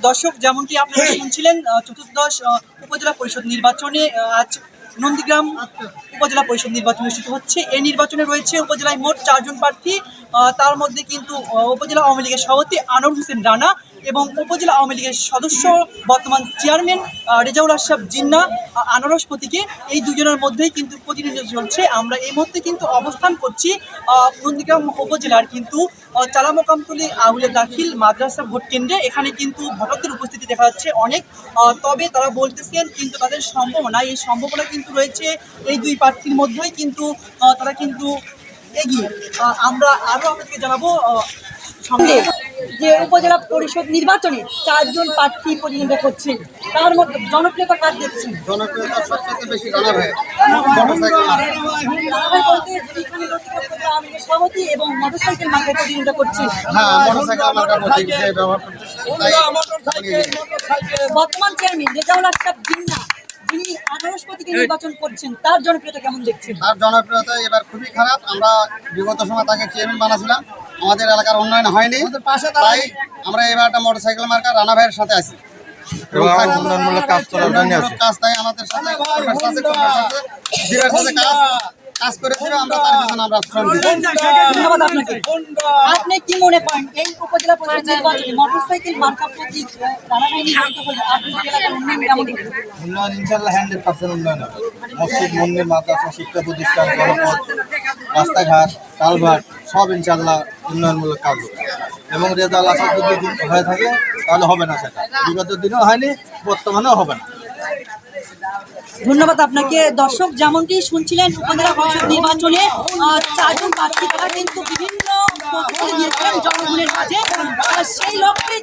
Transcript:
দর্শক যেমনটি আপনারা শুনছিলেন চতুর্দশ উপজেলা পরিষদ নির্বাচনে আজ নন্দীগ্রাম উপজেলা পরিষদ নির্বাচন অনুষ্ঠিত হচ্ছে। এই নির্বাচনে রয়েছে উপজেলায় মোট চারজন প্রার্থী। তার মধ্যে কিন্তু উপজেলা আওয়ামী লীগের সভাপতি আনোয়ার হোসেন রানা এবং উপজেলা আওয়ামী লীগের সদস্য বর্তমান চেয়ারম্যান রেজাউল আশরাফ জিন্না আনারস প্রতীকে। এই দুজনের মধ্যেই কিন্তু প্রতিনিধিত্ব চলছে। আমরা এই মুহূর্তে কিন্তু অবস্থান করছি নন্দীগ্রাম উপজেলার কিন্তু চালামোকামতলি আহুলে দাখিল মাদ্রাসা ভোট কেন্দ্রে। এখানে কিন্তু ভোটারদের উপস্থিতি দেখা যাচ্ছে অনেক। তবে তারা বলতেছেন, কিন্তু তাদের সম্ভাবনা, এই সম্ভাবনা কিন্তু রয়েছে। এই দুই প্রার্থীর মধ্যেই কিন্তু তারা কিন্তু এগিয়ে। আমরা আরও আপনাদেরকে জানাব যে উপজেলা পরিষদ নির্বাচনে চারজন প্রার্থী প্রতিনিধিত্ব করছেন তার মধ্যে জনপ্রিয়তা কার দেখছেন? জনপ্রিয়তা সবচেয়ে বেশি রানা ভাই সভাপতি এবং মোটরসাইকেল প্রতিনিধিত্ব তাই বর্তমান চেয়ারম্যান রেজাউল আশরাফ জিন্না যিনি নির্বাচন করছেন তার জনপ্রিয়তা কেমন দেখছেন? তার জনপ্রিয়তা এবার খুবই খারাপ। আমরা বিগত সময় তাকে চেয়ারম্যান বানাছিলাম। আমাদের এলাকার উন্নয়ন হয়নি। তাই আমরা এবার একটা মোটরসাইকেল মার্কা রানা ভাইয়ের সাথে আছি। কাজ করার জন্য আছে। কাজ তাই আমাদের সাথে কংগ্রেস আছে, কংগ্রেস আছে, দিদির সাথে কাজ কাজ করে আমরা তার পিছনে আমরা শ্রম দিব ধন্যবাদ আপনাকে। আপনি কি মনে করেন এই উপজেলা পরিষদ নির্বাচনে মোটরসাইকেল মার্কা প্রতীক রানা ভাই হলে আপনাদের এলাকার উন্নয়ন কেমন উন্নয়ন ইনশাল্লাহ হান্ড্রেড পার্সেন্ট উন্নয়ন মসজিদ মন্দির মাদ্রাসা শিক্ষা প্রতিষ্ঠান রাস্তাঘাট কালভার্ট সব ইনশাল্লাহ উন্নয়নমূলক কাজ এবং রেজাল্ট আশা যদি হয়ে থাকে তাহলে হবে না সেটা। বিগত দিনেও হয়নি বর্তমানেও হবে না। ধন্যবাদ আপনাকে। দর্শক যেমনটি শুনছিলেন উপজেলা পরিষদ নির্বাচনে চারজন প্রার্থী তারা কিন্তু বিভিন্ন বক্তব্য দিয়েছিলেন জনগণের কাছে সেই লক্ষ্যে